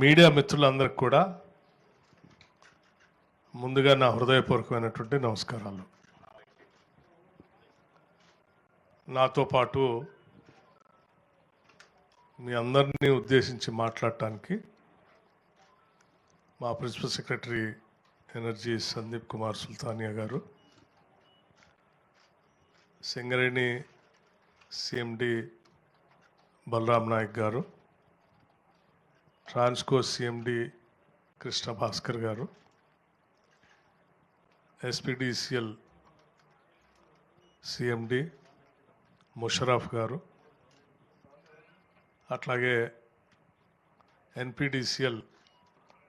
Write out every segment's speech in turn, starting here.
Media మిత్రులందరికీ కూడా ముందుగా నా హృదయపూర్వకమైనటువంటి నమస్కారాలు. నాతో పాటు మీ అందరినీ ఉద్దేశించి మాట్లాడటానికి మా principal secretary energy Sandeep Kumar Sultania garu Singareni CMD Balaram Naik గారు ట్రాన్స్కో సిఎండి కృష్ణ భాస్కర్ గారు ఎస్పిడిసిఎల్ సిఎండి ముషరఫ్ గారు అట్లాగే ఎన్పిడిసిఎల్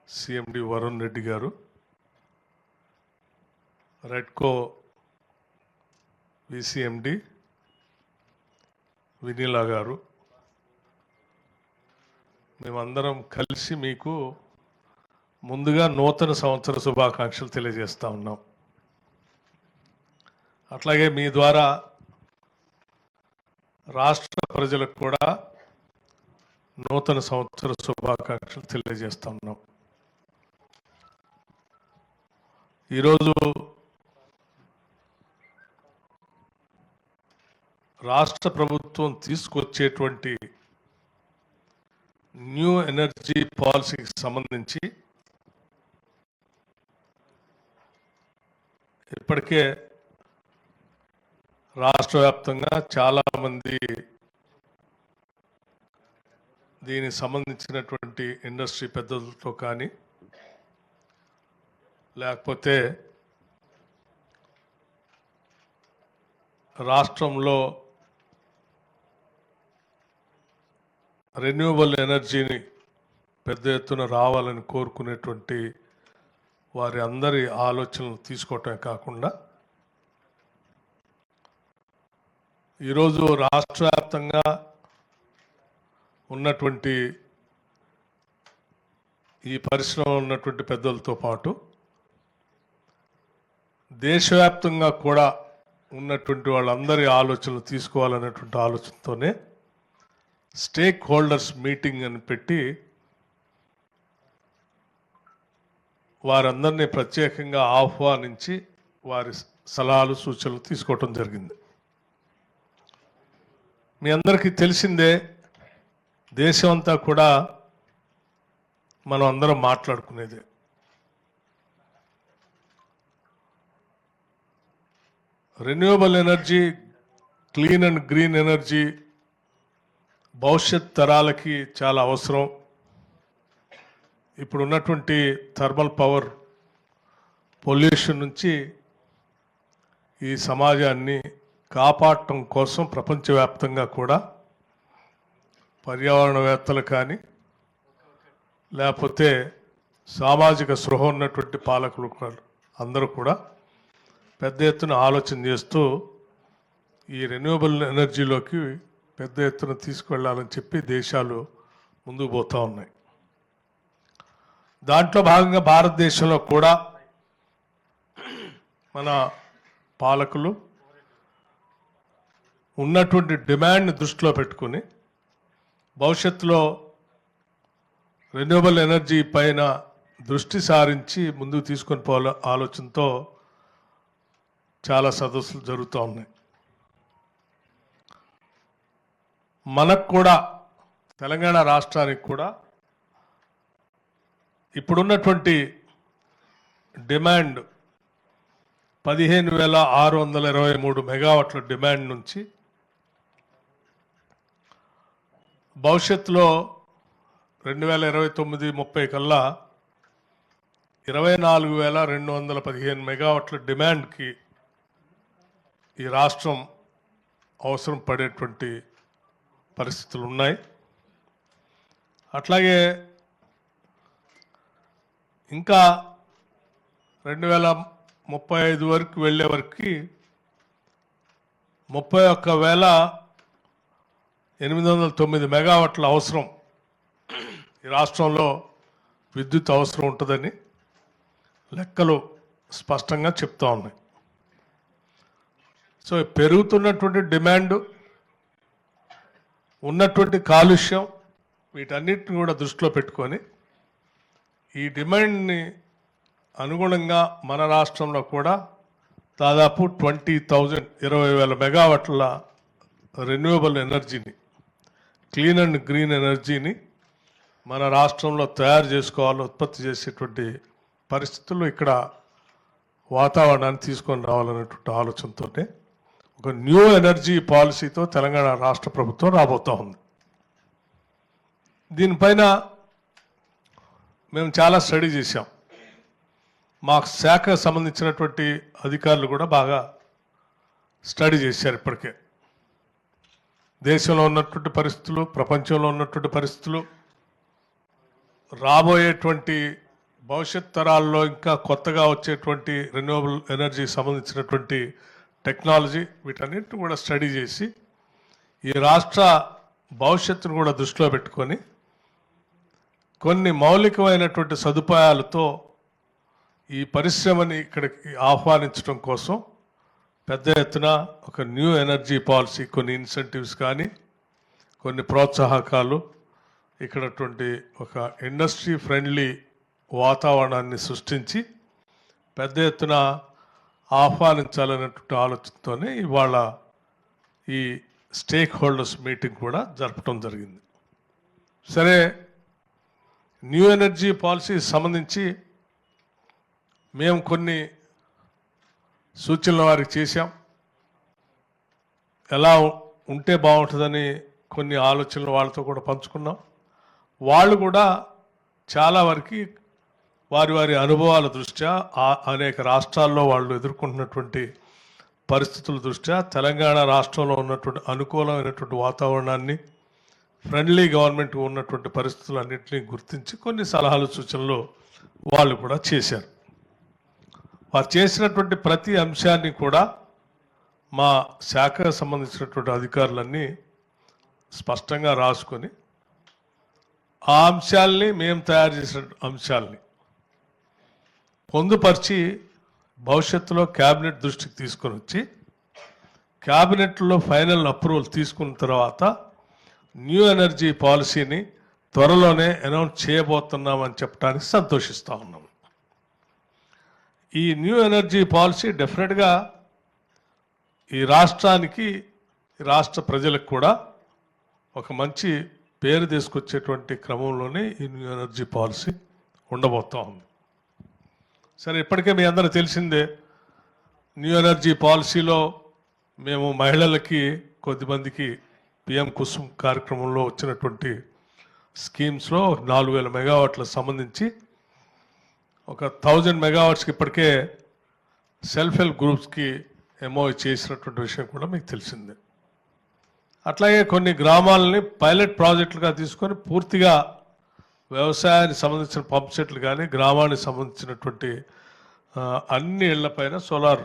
సిఎండి వరుణ్ రెడ్డి గారు రెడ్కో విసిఎండి వినీలా గారు మేమందరం కలిసి మీకు ముందుగా నూతన సంవత్సర శుభాకాంక్షలు తెలియజేస్తా ఉన్నాం. అట్లాగే మీ ద్వారా రాష్ట్ర ప్రజలకు కూడా నూతన సంవత్సర శుభాకాంక్షలు తెలియజేస్తా ఉన్నాం. ఈరోజు రాష్ట్ర ప్రభుత్వం తీసుకొచ్చేటువంటి న్యూ ఎనర్జీ పాలసీకి సంబంధించి ఇప్పటికే రాష్ట్ర వ్యాప్తంగా చాలామంది దీనికి సంబంధించినటువంటి ఇండస్ట్రీ పెద్దలతో కానీ లేకపోతే రాష్ట్రంలో రెన్యూవబుల్ ఎనర్జీని పెద్ద ఎత్తున రావాలని కోరుకునేటువంటి వారి అందరి ఆలోచనలు తీసుకోవటమే కాకుండా ఈరోజు రాష్ట్ర వ్యాప్తంగా ఉన్నటువంటి ఈ పరిశ్రమ ఉన్నటువంటి పెద్దలతో పాటు దేశవ్యాప్తంగా కూడా ఉన్నటువంటి వాళ్ళందరి ఆలోచనలు తీసుకోవాలనేటువంటి ఆలోచనతోనే స్టేక్ హోల్డర్స్ మీటింగ్ అని పెట్టి వారందరినీ ప్రత్యేకంగా ఆహ్వానించి వారి సలహాలు సూచనలు తీసుకోవటం జరిగింది. మీ అందరికీ తెలిసిందే దేశం అంతా కూడా మనం అందరం మాట్లాడుకునేదే. Renewable energy clean and green energy భవిష్యత్ తరాలకి చాలా అవసరం. ఇప్పుడు ఉన్నటువంటి థర్మల్ పవర్ పొల్యూషన్ నుంచి ఈ సమాజాన్ని కాపాడటం కోసం ప్రపంచవ్యాప్తంగా కూడా పర్యావరణవేత్తలు కానీ లేకపోతే సామాజిక స్పృహ ఉన్నటువంటి పాలకులు అందరూ కూడా పెద్ద ఎత్తున ఆలోచన చేస్తూ ఈ రెన్యూవబుల్ ఎనర్జీలోకి పెద్ద ఎత్తున తీసుకువెళ్ళాలని చెప్పి దేశాలు ముందుకు పోతూ ఉన్నాయి. దాంట్లో భాగంగా భారతదేశంలో కూడా మన పాలకులు ఉన్నటువంటి డిమాండ్ని దృష్టిలో పెట్టుకుని భవిష్యత్తులో రెన్యూవబుల్ ఎనర్జీ పైన దృష్టి సారించి ముందుకు తీసుకొని పోవాల ఆలోచనతో చాలా సదస్సులు జరుగుతూ ఉన్నాయి. మనకు కూడా తెలంగాణ రాష్ట్రానికి కూడా ఇప్పుడున్నటువంటి డిమాండ్ పదిహేను వేల ఆరు వందల ఇరవై మూడు మెగావాట్ల డిమాండ్ నుంచి భవిష్యత్తులో రెండు వేల ఇరవై తొమ్మిది ముప్పై కల్లా ఇరవై నాలుగు వేల రెండు వందల పదిహేను మెగావాట్ల డిమాండ్కి ఈ రాష్ట్రం అవసరం పడేటువంటి పరిస్థితులు ఉన్నాయి అట్లాగే ఇంకా రెండు వేల ముప్పై ఐదు వరకు వెళ్ళే వరకు ముప్పై ఒక్క వేల ఎనిమిది వందల తొమ్మిది మెగావాట్ల అవసరం. ఈ రాష్ట్రంలో విద్యుత్ అవసరం ఉంటుందని లెక్కలు స్పష్టంగా చెప్తా ఉన్నాయి. సో పెరుగుతున్నటువంటి డిమాండ్ ఉన్నటువంటి కాలుష్యం వీటన్నిటిని కూడా దృష్టిలో పెట్టుకొని ఈ డిమాండ్ని అనుగుణంగా మన రాష్ట్రంలో కూడా దాదాపు ట్వంటీ థౌజండ్ ఇరవై వేల మెగావాట్ల రెన్యూవబుల్ ఎనర్జీని క్లీన్ అండ్ గ్రీన్ ఎనర్జీని మన రాష్ట్రంలో తయారు చేసుకోవాలి ఉత్పత్తి చేసేటువంటి పరిస్థితుల్లో ఇక్కడ వాతావరణాన్ని తీసుకొని రావాలనేటువంటి ఆలోచనతోనే ఒక న్యూ ఎనర్జీ పాలసీతో తెలంగాణ రాష్ట్ర ప్రభుత్వం రాబోతూ ఉంది. దీనిపైన మేము చాలా స్టడీ చేశాం. మా శాఖకు సంబంధించినటువంటి అధికారులు కూడా బాగా స్టడీ చేశారు ఇప్పటికే. దేశంలో ఉన్నటువంటి పరిస్థితులు ప్రపంచంలో ఉన్నటువంటి పరిస్థితులు రాబోయేటువంటి భవిష్యత్ తరాల్లో ఇంకా కొత్తగా వచ్చేటువంటి రెన్యూవబుల్ ఎనర్జీ సంబంధించినటువంటి టెక్నాలజీ వీటన్నిటిని కూడా స్టడీ చేసి ఈ రాష్ట్ర భవిష్యత్తును కూడా దృష్టిలో పెట్టుకొని కొన్ని మౌలికమైనటువంటి సదుపాయాలతో ఈ పరిశ్రమని ఇక్కడికి ఆహ్వానించడం కోసం పెద్ద ఎత్తున ఒక న్యూ ఎనర్జీ పాలసీ కొన్ని ఇన్సెంటివ్స్ కానీ కొన్ని ప్రోత్సాహకాలు ఇక్కడటువంటి ఒక ఇండస్ట్రీ ఫ్రెండ్లీ వాతావరణాన్ని సృష్టించి పెద్ద ఎత్తున ఆహ్వానించాలనేటువంటి ఆలోచనతోనే ఇవాళ ఈ స్టేక్ హోల్డర్స్ మీటింగ్ కూడా జరపడం జరిగింది. సరే న్యూ ఎనర్జీ పాలసీ సంబంధించి మేము కొన్ని సూచనలు వారికి చేశాం. ఎలా ఉంటే బాగుంటుందని కొన్ని ఆలోచనలు వాళ్ళతో కూడా పంచుకున్నాం. వాళ్ళు కూడా చాలా వరకు వారి వారి అనుభవాల దృష్ట్యా అనేక రాష్ట్రాల్లో వాళ్ళు ఎదుర్కొంటున్నటువంటి పరిస్థితుల దృష్ట్యా తెలంగాణ రాష్ట్రంలో ఉన్నటువంటి అనుకూలమైనటువంటి వాతావరణాన్ని ఫ్రెండ్లీ గవర్నమెంట్ ఉన్నటువంటి పరిస్థితులన్నింటినీ గుర్తించి కొన్ని సలహాలు సూచనలు వాళ్ళు కూడా చేశారు. వారు చేసినటువంటి ప్రతి అంశాన్ని కూడా మా శాఖకు సంబంధించినటువంటి అధికారులన్నీ స్పష్టంగా రాసుకొని ఆ అంశాలని మేము తయారు చేసిన అంశాలని పొందుపరిచి భవిష్యత్తులో క్యాబినెట్ దృష్టికి తీసుకొని వచ్చి క్యాబినెట్లో ఫైనల్ అప్రూవల్ తీసుకున్న తర్వాత న్యూ ఎనర్జీ పాలసీని త్వరలోనే అనౌన్స్ చేయబోతున్నామని చెప్పడానికి సంతోషిస్తూ ఉన్నాం. ఈ న్యూ ఎనర్జీ పాలసీ డెఫినెట్గా ఈ రాష్ట్రానికి రాష్ట్ర ప్రజలకు కూడా ఒక మంచి పేరు తీసుకొచ్చేటువంటి క్రమంలోనే ఈ న్యూ ఎనర్జీ పాలసీ ఉండబోతా ఉంది. సరే ఇప్పటికే మీ అందరూ తెలిసిందే న్యూ ఎనర్జీ పాలసీలో మేము మహిళలకి కొద్దిమందికి పిఎం కుసుమ్ కార్యక్రమంలో వచ్చినటువంటి స్కీమ్స్లో నాలుగు వేల మెగావాట్లకు సంబంధించి ఒక థౌజండ్ మెగావాట్స్కి ఇప్పటికే సెల్ఫ్ హెల్ప్ గ్రూప్స్కి ఎంఓ చేసినటువంటి విషయం కూడా మీకు తెలిసిందే. అట్లాగే కొన్ని గ్రామాలని పైలట్ ప్రాజెక్టులుగా తీసుకొని పూర్తిగా వ్యవసాయానికి సంబంధించిన పంప్ సెట్లు కానీ గ్రామానికి సంబంధించినటువంటి అన్ని ఇళ్ళపైన సోలార్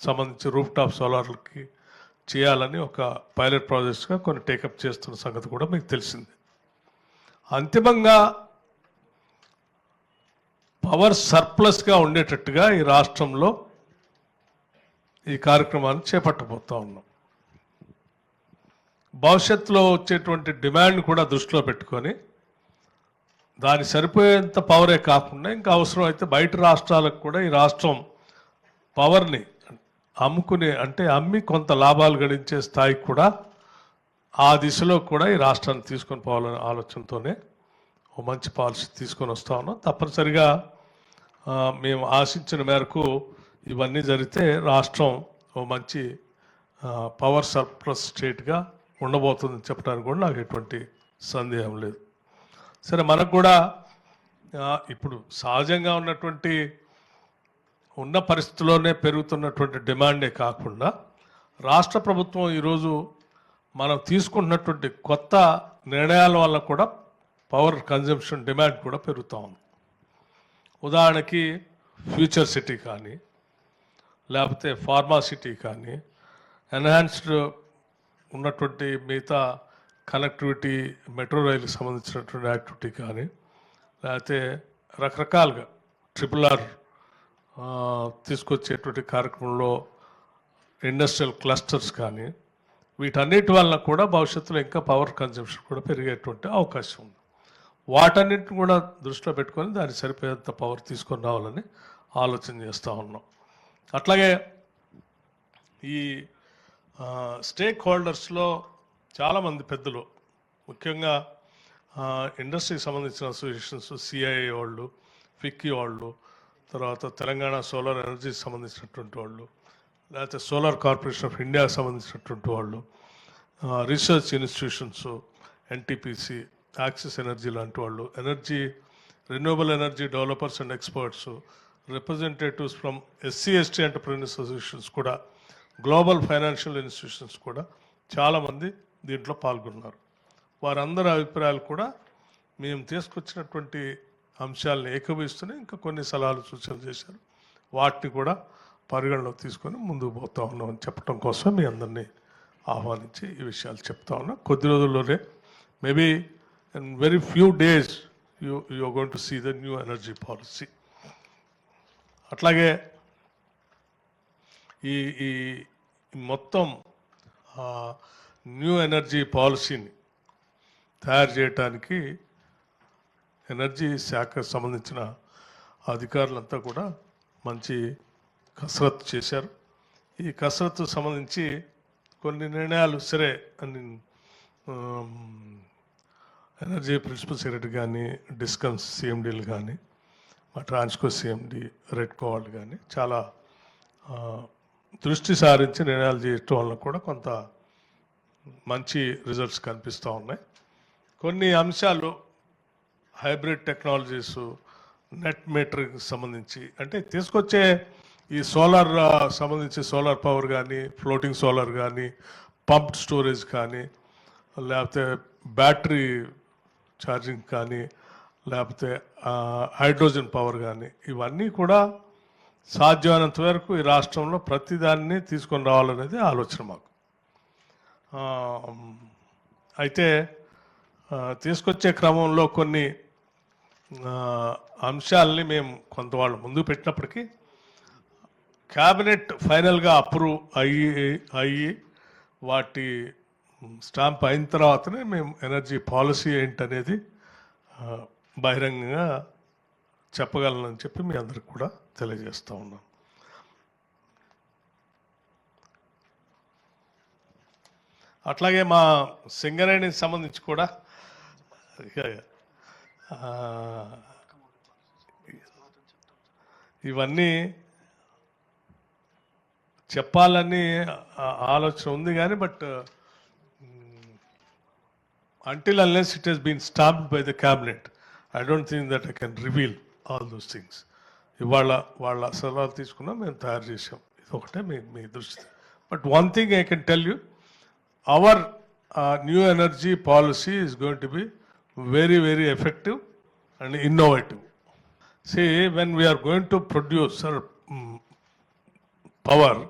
సంబంధించి రూఫ్ టాప్ సోలార్లకి చేయాలని ఒక పైలట్ ప్రాజెక్ట్స్గా కొన్ని టేకప్ చేస్తున్న సంగతి కూడా మీకు తెలిసింది. అంతిమంగా పవర్ సర్ప్లస్గా ఉండేటట్టుగా ఈ రాష్ట్రంలో ఈ కార్యక్రమాన్ని చేపట్టబోతూ ఉన్నాం. భవిష్యత్తులో వచ్చేటువంటి డిమాండ్ కూడా దృష్టిలో పెట్టుకొని దాని సరిపోయేంత పవరే కాకుండా ఇంకా అవసరం అయితే బయట రాష్ట్రాలకు కూడా ఈ రాష్ట్రం పవర్ని అమ్ముకునే అంటే అమ్మి కొంత లాభాలు గడించే స్థాయికి కూడా ఆ దిశలో కూడా ఈ రాష్ట్రాన్ని తీసుకొని పోవాలనే ఆలోచనతోనే ఓ మంచి పాలసీ తీసుకొని వస్తా ఉన్నాం. తప్పనిసరిగా మేము ఆశించిన మేరకు ఇవన్నీ జరిగితే రాష్ట్రం ఓ మంచి పవర్ సర్ప్లస్ స్టేట్గా ఉండబోతుందని చెప్పడానికి కూడా నాకు ఎటువంటి సందేహం లేదు. సరే మనకు కూడా ఇప్పుడు సహజంగా ఉన్నటువంటి ఉన్న పరిస్థితుల్లోనే పెరుగుతున్నటువంటి డిమాండే కాకుండా రాష్ట్ర ప్రభుత్వం ఈరోజు మనం తీసుకుంటున్నటువంటి కొత్త నిర్ణయాల వల్ల కూడా పవర్ కన్జంప్షన్ డిమాండ్ కూడా పెరుగుతూ ఉంది. ఉదాహరణకి ఫ్యూచర్ సిటీ కానీ లేకపోతే ఫార్మా సిటీ కానీ ఎన్హాన్స్డ్ ఉన్నటువంటి మిగతా కనెక్టివిటీ మెట్రో రైలుకి సంబంధించినటువంటి యాక్టివిటీ కానీ లేకపోతే రకరకాలుగా ట్రిపుల్ ఆర్ తీసుకొచ్చేటువంటి కార్యక్రమంలో ఇండస్ట్రియల్ క్లస్టర్స్ కానీ వీటన్నిటి వలన కూడా భవిష్యత్తులో ఇంకా పవర్ కన్జంప్షన్ కూడా పెరిగేటువంటి అవకాశం ఉంది. వాటన్నిటిని కూడా దృష్టిలో పెట్టుకొని దానికి సరిపోయేంత పవర్ తీసుకొని రావాలని ఆలోచన చేస్తూ ఉన్నాం. అట్లాగే ఈ స్టేక్ హోల్డర్స్లో చాలామంది పెద్దలు ముఖ్యంగా ఇండస్ట్రీకి సంబంధించిన అసోసియేషన్స్ సిఐఏ వాళ్ళు ఫిక్కీ వాళ్ళు తర్వాత తెలంగాణ సోలార్ ఎనర్జీకి సంబంధించినటువంటి వాళ్ళు లేకపోతే సోలార్ కార్పొరేషన్ ఆఫ్ ఇండియాకి సంబంధించినటువంటి వాళ్ళు research institutions NTPC Axis energy లాంటి వాళ్ళు energy renewable energy developers and experts representatives from SC ST entrepreneurs associations కూడా గ్లోబల్ ఫైనాన్షియల్ ఇన్స్టిట్యూషన్స్ కూడా చాలామంది దీంట్లో పాల్గొన్నారు. వారందరి అభిప్రాయాలు కూడా మేము తీసుకొచ్చినటువంటి అంశాలను ఏకీభవిస్తూనే ఇంకా కొన్ని సలహాలు సూచనలు చేశారు. వాటిని కూడా పరిగణలోకి తీసుకొని ముందుకు పోతా ఉన్నాం అని చెప్పడం కోసం మీ అందరినీ ఆహ్వానించి ఈ విషయాలు చెప్తా ఉన్నా. కొద్ది రోజుల్లోనే maybe in very few days you you going to see the new energy policy. అట్లాగే ఈ ఈ మొత్తం న్యూ ఎనర్జీ పాలసీని తయారు చేయటానికి ఎనర్జీ శాఖకు సంబంధించిన అధికారులంతా కూడా మంచి కసరత్తు చేశారు. ఈ కసరత్తు సంబంధించి కొన్ని నిర్ణయాలు సరే అని ఎనర్జీ ప్రిన్సిపల్ సెక్రటరీ కానీ డిస్కమ్స్ సిఎండీలు కానీ మా ట్రాన్స్కో సిఎండి రెడ్కో వాళ్ళు కానీ చాలా దృష్టి సారించి నిర్ణయాలు చేయటం వల్ల కూడా కొంత మంచి రిజల్ట్స్ కనిపిస్తూ ఉన్నాయి. కొన్ని అంశాలు హైబ్రిడ్ టెక్నాలజీస్ నెట్ మీటర్కి సంబంధించి అంటే తీసుకొచ్చే ఈ సోలార్ సంబంధించి సోలార్ పవర్ కానీ ఫ్లోటింగ్ సోలార్ కానీ పంప్డ్ స్టోరేజ్ కానీ లేకపోతే బ్యాటరీ ఛార్జింగ్ కానీ లేకపోతే హైడ్రోజన్ పవర్ కానీ ఇవన్నీ కూడా సాధ్యమైనంత వరకు ఈ రాష్ట్రంలో ప్రతిదాన్ని తీసుకొని రావాలనేది ఆలోచన మాకు. అయితే తీసుకొచ్చే క్రమంలో కొన్ని అంశాలని మేము కొంత వాళ్ళు ముందు పెట్టినప్పటికీ క్యాబినెట్ ఫైనల్గా అప్రూవ్ అయ్యి అయ్యి వాటి స్టాంప్ అయిన తర్వాతనే మేము ఎనర్జీ పాలసీ ఏంటనేది బహిరంగంగా చెప్పగలనని చెప్పి మీ అందరికి కూడా తెలియజేస్తూ ఉన్నాం. అట్లాగే మా సింగరేణికి సంబంధించి కూడా ఇవన్నీ చెప్పాలని ఆలోచన ఉంది కానీ but until unless it has been stopped by the cabinet I don't think that I can reveal all those things ఇవాళ వాళ్ళ సలహాలు తీసుకున్నా మేము తయారు చేసాం ఇది ఒకటే మీ మీ దృష్టి. But one thing I can tell you our uh, new energy policy is going to be very, very effective and innovative. See, when we are going to produce uh, mm, power,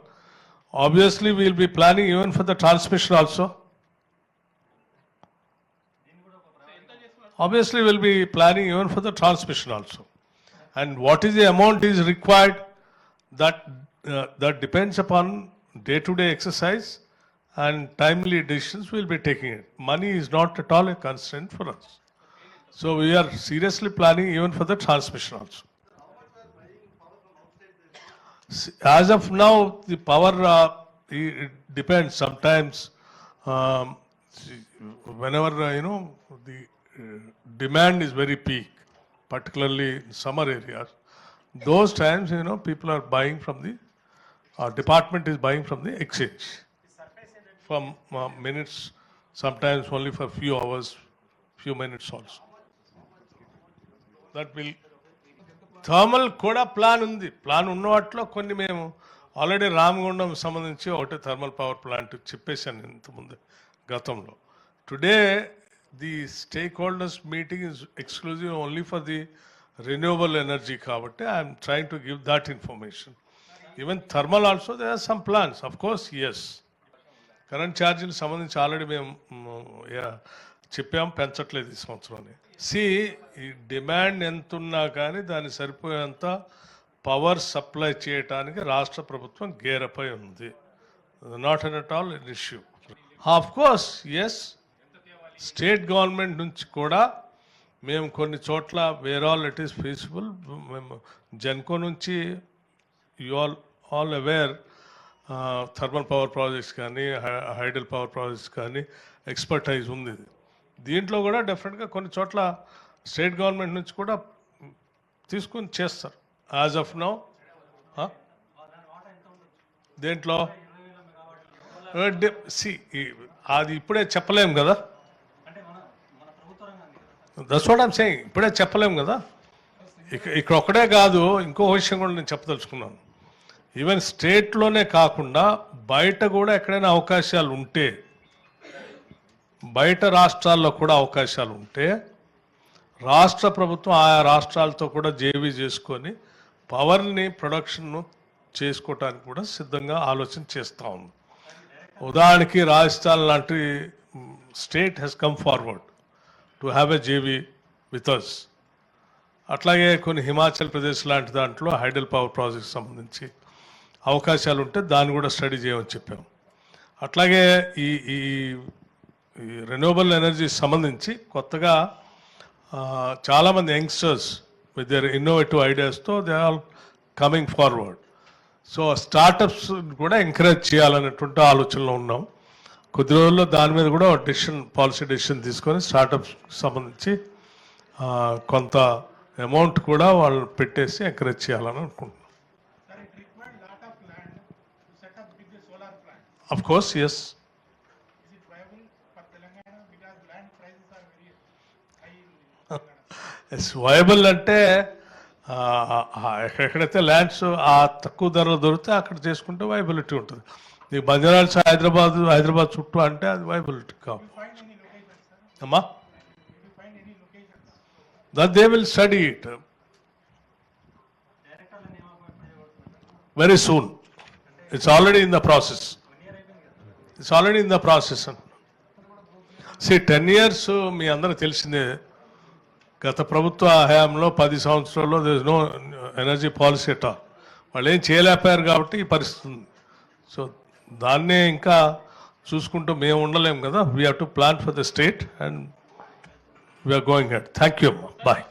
obviously we will be planning even for the transmission also. Obviously, we'll be planning even for the transmission also. And what is the amount is required, that, uh, that depends upon day-to-day exercise and timely decisions we'll be taking it. Money is not at all a constraint for us. So we are seriously planning even for the transmission also. As of now, the power, uh, it depends sometimes, um, whenever, uh, you know, the uh, demand is very peak, particularly in summer areas, those times, you know, people are buying from the, our department is buying from the exchange. For uh, minutes, sometimes only for few hours, few minutes also. That will thermal కూడా plan ఉంది. Plan ఉన్న వాటిలో కొన్ని మేము already Ramagundam సంబంధించి ఒకటి thermal power plant చెప్పేశాను ఇంతకుముందు గతంలో. Today the stakeholders meeting is exclusive only for the renewable energy కాబట్టి I'm trying to give that information even thermal also they are some plans of course yes current ఛార్జీలకు సంబంధించి already మేము చెప్పాం పెంచట్లేదు ఈ సంవత్సరం C ఈ డిమాండ్ ఎంత ఉన్నా కానీ దాన్ని సరిపోయేంత పవర్ సప్లై చేయటానికి రాష్ట్ర ప్రభుత్వం గేరపై ఉంది. Not an at all in issue of course yes state government నుంచి కూడా మేము కొన్ని చోట్ల where all it is feasible మేము జెన్కో నుంచి you all all aware thermal power projects కానీ హైడల్ పవర్ ప్రాజెక్ట్స్ కానీ ఎక్స్పర్టైజ్ ఉంది దీంట్లో కూడా డెఫినెట్గా కొన్ని చోట్ల స్టేట్ గవర్నమెంట్ నుంచి కూడా తీసుకుని చేస్తారు. యాజ్ ఆఫ్ నౌ దేంట్లో? సి అది ఇప్పుడే చెప్పలేము కదా? దట్స్ వాట్ ఐమ్ సేయింగ్ ఇప్పుడే చెప్పలేము కదా? ఇక్కడ ఒక్కడే కాదు ఇంకో విషయం కూడా నేను చెప్పదలుచుకున్నాను. ఈవెన్ స్టేట్లోనే కాకుండా బయట కూడా ఎక్కడైనా అవకాశాలు ఉంటే బయట రాష్ట్రాల్లో కూడా అవకాశాలు ఉంటే రాష్ట్ర ప్రభుత్వం ఆయా రాష్ట్రాలతో కూడా జేవీ చేసుకొని పవర్ని ప్రొడక్షన్ను చేసుకోవటానికి కూడా సిద్ధంగా ఆలోచన చేస్తూ ఉంది. ఉదాహరణకి రాజస్థాన్ లాంటి state has come forward to have a JV with us అట్లాగే కొన్ని హిమాచల్ ప్రదేశ్ లాంటి దాంట్లో హైడల్ పవర్ ప్రాజెక్ట్ సంబంధించి అవకాశాలు ఉంటే దాన్ని కూడా స్టడీ చేయమని చెప్పాం. అట్లాగే ఈ ఈ రెన్యూవబుల్ ఎనర్జీ సంబంధించి కొత్తగా చాలామంది youngsters with their innovative ఐడియాస్తో they are coming forward so startups కూడా ఎంకరేజ్ చేయాలనేటువంటి ఆలోచనలో ఉన్నాం. కొద్ది రోజుల్లో దాని మీద కూడా డెసిషన్ పాలసీ డెసిషన్ తీసుకొని స్టార్టప్స్ సంబంధించి కొంత అమౌంట్ కూడా వాళ్ళు పెట్టేసి ఎంకరేజ్ చేయాలని అనుకుంటున్నాం. High in Telangana. Is viable అంటే ఎక్కడైతే ల్యాండ్స్ ఆ తక్కువ ధరలో దొరికితే అక్కడ చేసుకుంటే వైబిలిటీ ఉంటుంది. నీకు బంజారాల్స్ హైదరాబాద్ హైదరాబాద్ చుట్టూ అంటే అది వైబిలిటీ location, sir? అమ్మా? That they will study it very soon it's already in the process it's already in the process see ten years మీ అందరికి తెలిసిందే. గత ప్రభుత్వ హయాంలో పది సంవత్సరాల్లో this no energy policy at all వాళ్ళు ఏం చేయలేకపోయారు కాబట్టి ఈ పరిస్థితి ఉంది. సో దాన్నే ఇంకా చూసుకుంటూ మేము ఉండలేము కదా. We have to plan for the state and we're going ahead thank you అమ్మా. బాయ్